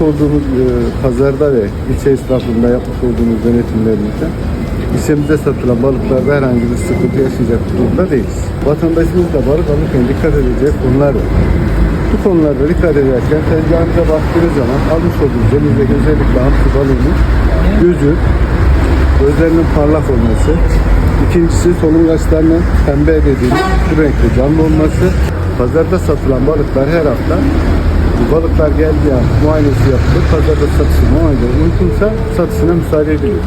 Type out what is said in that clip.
olduğumuz e, pazarda ve ilçe esnafında yapmış olduğumuz denetimlerimizde ilçemizde satılan balıklarda herhangi bir sıkıntı yaşayacak durumda değiliz. Vatandaşımız da balık alırken dikkat edecek konular var. Bu konularda dikkat ederken tezgahınıza baktığınız zaman almış olduğunuz elinizdeki özellikle hamsi balığının gözü, gözlerinin parlak olması, ikincisi solungaçlarının pembe dediğimiz şu renkte canlı olması, pazarda satılan balıklar her hafta balıklar geldiği an muayenesi yapılır, pazarda satışı muayene uygunsa satışına müsaade ediliyor.